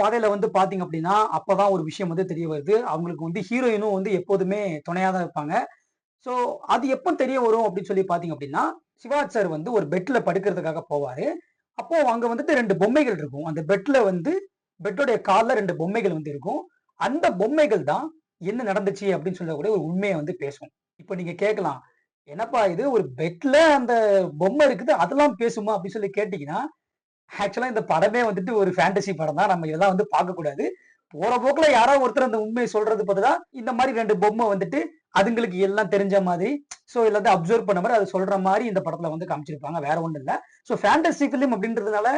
பாதையில வந்து பாத்தீங்க அப்படின்னா அப்பதான் ஒரு விஷயம் வந்து தெரிய வருது. அவங்களுக்கு வந்து ஹீரோயினும் வந்து எப்போதுமே துணையா தான் இருப்பாங்க. ஸோ அது எப்போ தெரிய வரும் அப்படின்னு சொல்லி பாத்தீங்க அப்படின்னா சிவாஜ் சார் வந்து ஒரு பெட்ல படுக்கிறதுக்காக போவாரு. அப்போ அங்க வந்துட்டு ரெண்டு பொம்மைகள் இருக்கும். அந்த பெட்ல வந்து பெட்டோடைய கால்ல ரெண்டு பொம்மைகள் வந்து இருக்கும். அந்த பொம்மைகள் தான் என்ன நடந்துச்சு அப்படின்னு சொல்லக்கூடிய ஒரு உண்மையை வந்து பேசும். இப்போ நீங்க கேட்கலாம் என்னப்பா இது? ஒரு பெட்ல அந்த பொம்மை இருக்குது அதெல்லாம் பேசுமா? அப்படின்னு சொல்லி கேட்டீங்கன்னா ஆக்சுவலா இந்த படமே வந்துட்டு ஒரு ஃபேண்டசி படம் தான். நம்ம இதெல்லாம் வந்து பார்க்க கூடாது. போற போக்குல யாரோ ஒருத்தர் அந்த உண்மையை சொல்றது பார்த்துதான் இந்த மாதிரி ரெண்டு பொம்மை வந்துட்டு அதுங்களுக்கு எல்லாம் தெரிஞ்ச மாதிரி ஸோ எல்லாத்தையும் அப்சர்வ் பண்ண மாதிரி அது சொல்ற மாதிரி இந்த படத்துல வந்து காமிச்சிருப்பாங்க. வேற ஒண்ணும் இல்ல. ஸோ ஃபேண்டசி ஃபிலிம் அப்படின்றதுனால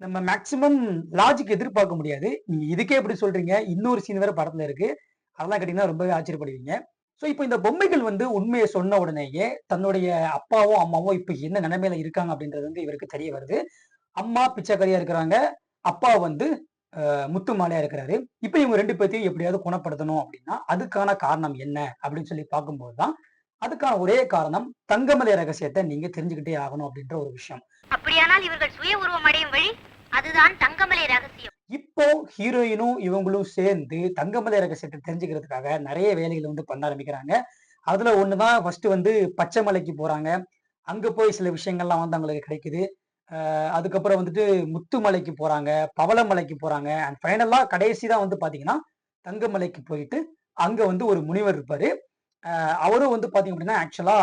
நம்ம மேக்சிமம் லாஜிக் எதிர்பார்க்க முடியாது. நீங்க இதுக்கே எப்படி சொல்றீங்க. இன்னொரு சீன் வேற படத்துல இருக்கு. அதெல்லாம் கேட்டீங்கன்னா ரொம்பவே ஆச்சரியப்படுவீங்க. ஸோ இப்போ இந்த பொம்மைகள் வந்து உண்மையை சொன்ன உடனேயே தன்னுடைய அப்பாவும் அம்மாவும் இப்போ என்ன நிலைமையில இருக்காங்க அப்படின்றது வந்து இவருக்கு தெரிய வருது. அம்மா பிச்சைக்காரியா இருக்கிறாங்க. அப்பா வந்து அஹ், முத்து மாலையா இருக்கிறாரு. இப்போ இவங்க ரெண்டு பேர்த்தையும் எப்படியாவது குணப்படுத்தணும் அப்படின்னா அதுக்கான காரணம் என்ன? அப்படின்னு சொல்லி பார்க்கும்போது தான் அதுக்கான ஒரே காரணம் தங்கமலை ரகசியத்தை நீங்க தெரிஞ்சுக்கிட்டே ஆகணும் அப்படின்ற ஒரு விஷயம். அப்படியானால் இவர்கள் சுய உருவம் அடையும் வழி அதுதான் தங்கமலை ரகசியம். இப்போ ஹீரோயினும் இவங்களும் சேர்ந்து தங்கமலை ரகசியத்தை தெரிஞ்சுக்கிறதுக்காக நிறைய வேலைகளை வந்து பண்ண ஆரம்பிக்கிறாங்க. அதுல ஒண்ணுதான் ஃபர்ஸ்ட் வந்து பச்சை மலைக்கு போறாங்க. அங்க போய் சில விஷயங்கள்லாம் வந்து அவங்களுக்கு கிடைக்குது. அதுக்கப்புறம் வந்துட்டு முத்துமலைக்கு போறாங்க பவளமலைக்கு போறாங்க அண்ட் ஃபைனலா கடைசி தான் வந்து பாத்தீங்கன்னா தங்கமலைக்கு போயிட்டு அங்க வந்து ஒரு முனிவர் இருப்பாரு. அவரும் வந்து பாத்தீங்க அப்படின்னா ஆக்சுவலா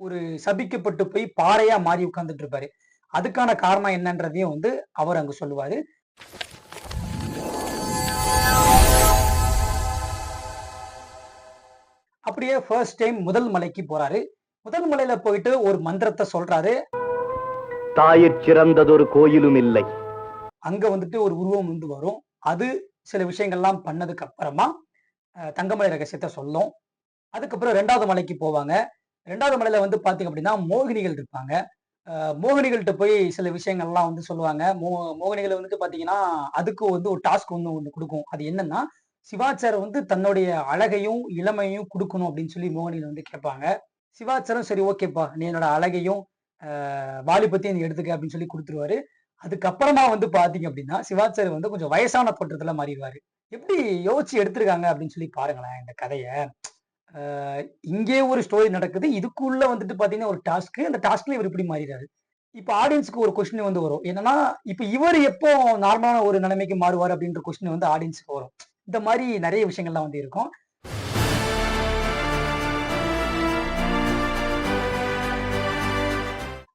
ஒரு சபிக்கப்பட்டு போய் பாறையா மாறி உட்கார்ந்துட்டு இருப்பாரு. அதுக்கான காரணம் என்னன்றதையும் வந்து அவர் அங்க சொல்லுவாரு. அப்படியே ஃபர்ஸ்ட் டைம் முதல் மலைக்கு போறாரு. முதல் மலையில போயிட்டு ஒரு மந்திரத்தை சொல்றாரு. தாயிற் சிறந்ததொரு கோயிலும் இல்லை. அங்க வந்துட்டு ஒரு உருவம் வந்து வரும். அது சில விஷயங்கள்லாம் பண்ணதுக்கு அப்புறமா தங்கமலை ரகசியத்தை சொல்லும். அதுக்கப்புறம் ரெண்டாவது மலைக்கு போவாங்க. ரெண்டாவது மலையில வந்து பாத்தீங்க அப்படின்னா மோகினிகள் இருப்பாங்க. மோகினிகள்கிட்ட போய் சில விஷயங்கள்லாம் வந்து சொல்லுவாங்க. மோ மோகினிகள் வந்துட்டு பாத்தீங்கன்னா அதுக்கு வந்து ஒரு டாஸ்க் ஒன்று ஒன்று கொடுக்கும். அது என்னன்னா சிவாச்சாரம் வந்து தன்னுடைய அழகையும் இளமையும் கொடுக்கணும் அப்படின்னு சொல்லி மோகினிகள் வந்து கேட்பாங்க. சிவாச்சாரம் சரி ஓகேப்பா. நீ என்னோட அழகையும் வாலிபத்தையும் நீ எடுத்துக்க அப்படின்னு சொல்லி கொடுத்துருவாரு. அதுக்கப்புறமா வந்து பாத்தீங்க அப்படின்னா சிவாச்சாரி வந்து கொஞ்சம் வயசான தோற்றத்துல மாறிடுவாரு. எப்படி யோசிச்சு எடுத்திருக்காங்க அப்படின்னு சொல்லி பாருங்களேன் இந்த கதைய. இங்கே ஒரு ஸ்டோரி நடக்குது. இதுக்குள்ள வந்துட்டு பாத்தீங்கன்னா ஒரு டாஸ்க் அந்த டாஸ்க்ல இவர் இப்படி மாறிடுறாரு. இப்ப ஆடியன்ஸ்க்கு ஒரு கொஸ்டின் வந்து வரும். என்னன்னா இப்ப இவர் எப்போ நார்மலான ஒரு நிலைமைக்கு மாறுவார் அப்படின்ற கொஸ்டின் வந்து ஆடியன்ஸ்க்கு வரும். இந்த மாதிரி நிறைய விஷயங்கள்லாம் வந்து இருக்கும்.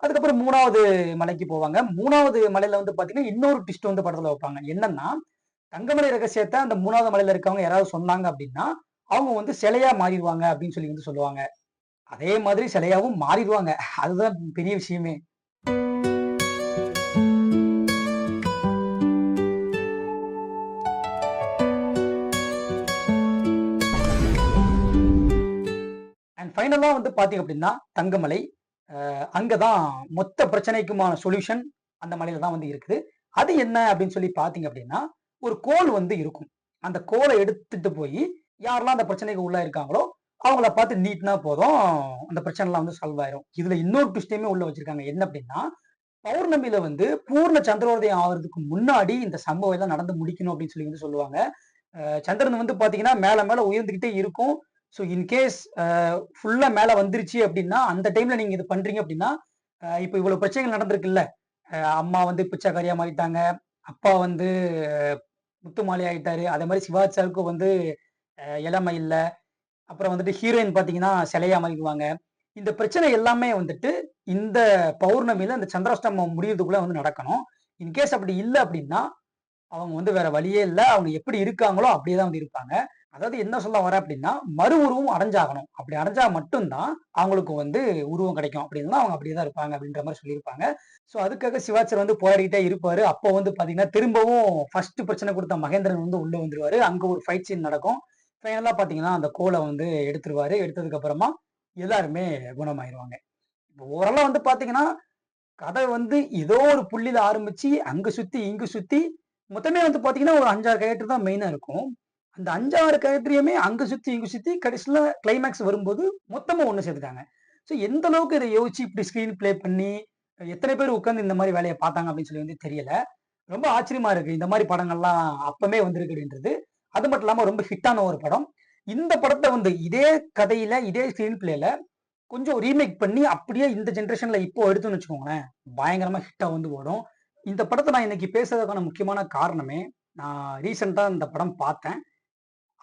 அதுக்கப்புறம் மூணாவது மலைக்கு போவாங்க. மூணாவது மலையில வந்து பாத்தீங்கன்னா இன்னொரு டிஸ்ட் வந்து படத்துல வைப்பாங்க. என்னன்னா தங்கமலை ரகசியத்தை அந்த மூணாவது மலையில இருக்கவங்க யாராவது சொன்னாங்க அப்படின்னா அவங்க வந்து சிலையா மாறிடுவாங்க அப்படின்னு சொல்லி வந்து சொல்லுவாங்க. அதே மாதிரி சிலையாவும் மாறிடுவாங்க. அதுதான் பெரிய விஷயமே. அண்ட் ஃபைனலா வந்து பாத்தீங்க அப்படின்னா தங்கமலை. அங்கே அங்கதான் மொத்த பிரச்சனைக்குமான சொல்யூஷன் அந்த மலையில தான் வந்து இருக்குது. அது என்ன அப்படின்னு சொல்லி பாத்தீங்க அப்படின்னா ஒரு கோல் வந்து இருக்கும். அந்த கோலை எடுத்துட்டு போய் யாரெல்லாம் அந்த பிரச்சனைக்கு உள்ள இருக்காங்களோ அவங்கள பார்த்து நீட்னா போதும் அந்த பிரச்சனைலாம் வந்து சால்வ் ஆயிரும். இதுல இன்னொரு ட்விஸ்டையுமே உள்ள வச்சிருக்காங்க. என்ன அப்படின்னா பௌர்ணமியில வந்து பூர்ண சந்திரோதயம் ஆகுறதுக்கு முன்னாடி இந்த சம்பவம் எல்லாம் நடந்து முடிக்கணும் அப்படின்னு சொல்லி வந்து சொல்லுவாங்க. சந்திரன் வந்து பாத்தீங்கன்னா மேல மேல உயர்ந்துகிட்டே இருக்கும். ஸோ இன்கேஸ் ஃபுல்லாக மேலே வந்துருச்சு அப்படின்னா அந்த டைமில் நீங்கள் இது பண்ணுறீங்க அப்படின்னா uh, இப்போ இவ்வளோ பிரச்சனைகள் நடந்திருக்குல்ல. அம்மா வந்து பிச்சைக்காரியாக மாறிட்டாங்க. அப்பா வந்து முத்துமாலி ஆகிட்டாரு அதே மாதிரி சிவாச்சாருக்கும் வந்து இளமை இல்லை. அப்புறம் வந்துட்டு ஹீரோயின் பார்த்தீங்கன்னா சிலையாக மாறிக்குவாங்க இந்த பிரச்சனை எல்லாமே வந்துட்டு இந்த பௌர்ணமியில் இந்த சந்திராஷ்டமம் முடியறதுக்குள்ளே வந்து நடக்கணும். இன்கேஸ் அப்படி இல்லை அப்படின்னா அவங்க வந்து வேற வழியே இல்லை. அவங்க எப்படி இருக்காங்களோ அப்படியே தான் வந்து இருப்பாங்க. அதாவது என்ன சொல்ல வர அப்படின்னா மறு உருவம் அடைஞ்சாகணும். அப்படி அடைஞ்சா மட்டும்தான் அவங்களுக்கு வந்து உருவம் கிடைக்கும். அப்படின்னா அவங்க அப்படியே தான் இருப்பாங்க அப்படின்ற மாதிரி சொல்லியிருப்பாங்க. ஸோ அதுக்காக சிவாச்சர் வந்து போராடிக்கிட்டே இருப்பாரு. அப்போ வந்து பாத்தீங்கன்னா திரும்பவும் ஃபர்ஸ்ட் பிரச்சனை கொடுத்த மகேந்திரன் வந்து உள்ள வந்துருவாரு. அங்க ஒரு ஃபைட் சீன் நடக்கும். ஃபைனலா பாத்தீங்கன்னா அந்த கோலை வந்து எடுத்துருவாரு. எடுத்ததுக்கு அப்புறமா எல்லாருமே குணமாயிருவாங்க. இப்போ ஓரளவு வந்து பாத்தீங்கன்னா கதை வந்து ஏதோ ஒரு புள்ளியில ஆரம்பிச்சு அங்க சுத்தி இங்கு சுத்தி மொத்தமே வந்து பாத்தீங்கன்னா ஒரு அஞ்சாறு கேரக்டர் தான் மெயினா இருக்கும். அந்த அஞ்சாறு கேரக்டரையுமே அங்க சுத்தி இங்க சுத்தி கடைசியில கிளைமேக்ஸ் வரும்போது மொத்தமா ஒண்ணு சேர்த்துட்டாங்க ஸோ எந்த அளவுக்கு இதை யோசிச்சு இப்படி ஸ்கிரீன் ப்ளே பண்ணி எத்தனை பேர் உட்காந்து இந்த மாதிரி வேலையை பார்த்தாங்க அப்படின்னு சொல்லி வந்து தெரியல. ரொம்ப ஆச்சரியமா இருக்கு. இந்த மாதிரி படங்கள்லாம் அப்பமே வந்திருக்கு அப்படின்றது அது மட்டும் இல்லாம ரொம்ப ஹிட்டான ஒரு படம். இந்த படத்தை வந்து இதே கதையில இதே ஸ்கிரீன் பிளேல கொஞ்சம் ரீமேக் பண்ணி அப்படியே இந்த ஜென்ரேஷன்ல இப்போ எடுத்துன்னு வச்சுக்கோங்களேன் பயங்கரமா ஹிட்டா வந்து ஓடும். இந்த படத்தை நான் இன்னைக்கு பேசுறதுக்கான முக்கியமான காரணமே நான் ரீசெண்டா இந்த படம் பார்த்தேன்.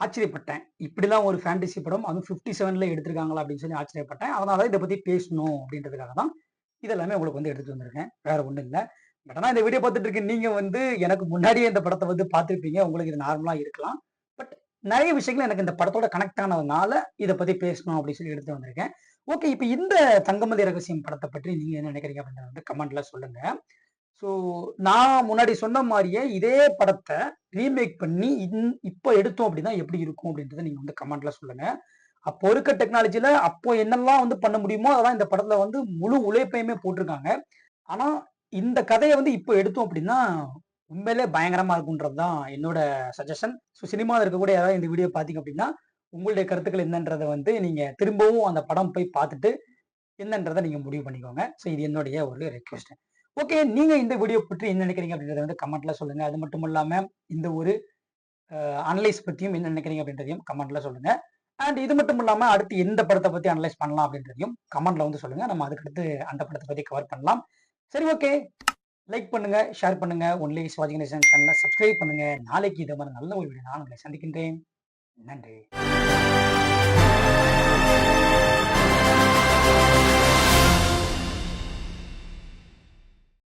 ஆச்சரியப்பட்டேன். இப்படிலாம் ஒரு ஃபேண்டசி படம் அதுவும் ஃபிஃப்டி செவன்ல எடுத்திருக்காங்களா அப்படின்னு சொல்லி ஆச்சரியப்பட்டேன். அதனால தான் இதை பத்தி பேசணும் அப்படின்றதுக்காக தான் இதெல்லாமே உங்களுக்கு வந்து எடுத்துட்டு வந்திருக்கேன். வேற ஒன்றும் இல்லை. பட் ஆனால் இந்த வீடியோ பார்த்துட்டு இருக்க நீங்க வந்து எனக்கு முன்னாடியே இந்த படத்தை வந்து பார்த்துருப்பீங்க. உங்களுக்கு இது நார்மலா இருக்கலாம். பட் நிறைய விஷயங்கள் எனக்கு இந்த படத்தோட கனெக்ட் ஆனதுனால இதை பத்தி பேசணும் அப்படின்னு சொல்லி எடுத்து வந்திருக்கேன். ஓகே இப்போ இந்த தங்கமதி ரகசியம் படத்தை பற்றி நீங்க என்ன நினைக்கிறீங்க அப்படின்றத வந்து கமெண்ட்ல சொல்லுங்க. ஸோ நான் முன்னாடி சொன்ன மாதிரியே இதே படத்தை ரீமேக் பண்ணி இன் இப்போ எடுத்தோம் அப்படின்னா எப்படி இருக்கும் அப்படின்றத நீங்கள் வந்து கமெண்ட்ல சொல்லுங்க. அப்போ இருக்க டெக்னாலஜியில் அப்போ என்னெல்லாம் வந்து பண்ண முடியுமோ அதெல்லாம் இந்த படத்தில் வந்து முழு உழைப்பையுமே போட்டிருக்காங்க. ஆனால் இந்த கதையை வந்து இப்போ எடுத்தோம் அப்படின்னா உண்மையிலே பயங்கரமாக இருக்குன்றது தான் என்னோட சஜஷன் ஸோ சினிமாவில் இருக்கக்கூடிய யாராவது இந்த வீடியோ பார்த்தீங்க அப்படின்னா உங்களுடைய கருத்துக்கள் என்னன்றதை வந்து நீங்கள் திரும்பவும் அந்த படம் போய் பார்த்துட்டு என்னன்றதை நீங்கள் முடிவு பண்ணிக்கோங்க. ஸோ இது என்னுடைய ஒரு ரெக்வெஸ்ட் ஓகே நீங்க இந்த வீடியோ பற்றி என்ன நினைக்கிறீங்க அப்படின்றத வந்து கமெண்ட்ல சொல்லுங்க. அது மட்டும் இல்லாம இந்த ஒரு அனலைஸ் பத்தியும் என்ன நினைக்கிறீங்க அப்படின்றதையும் கமெண்ட்ல சொல்லுங்க. அண்ட் இது மட்டும் இல்லாம அடுத்து எந்த படத்தை பத்தி அனலைஸ் பண்ணலாம் அப்படின்றதையும் கமெண்ட்ல வந்து சொல்லுங்க. நம்ம அதுக்கடுத்து அந்த படத்தை பத்தி கவர் பண்ணலாம். சரி ஓகே லைக் பண்ணுங்க ஷேர் பண்ணுங்க. ஒன்லி சிவாஜி கணேசன் சேனலை சப்ஸ்கிரைப் பண்ணுங்க. நாளைக்கு இதை மாதிரி நல்ல ஒரு வீடியோ நான் உங்களை சந்திக்கின்றேன். நன்றி.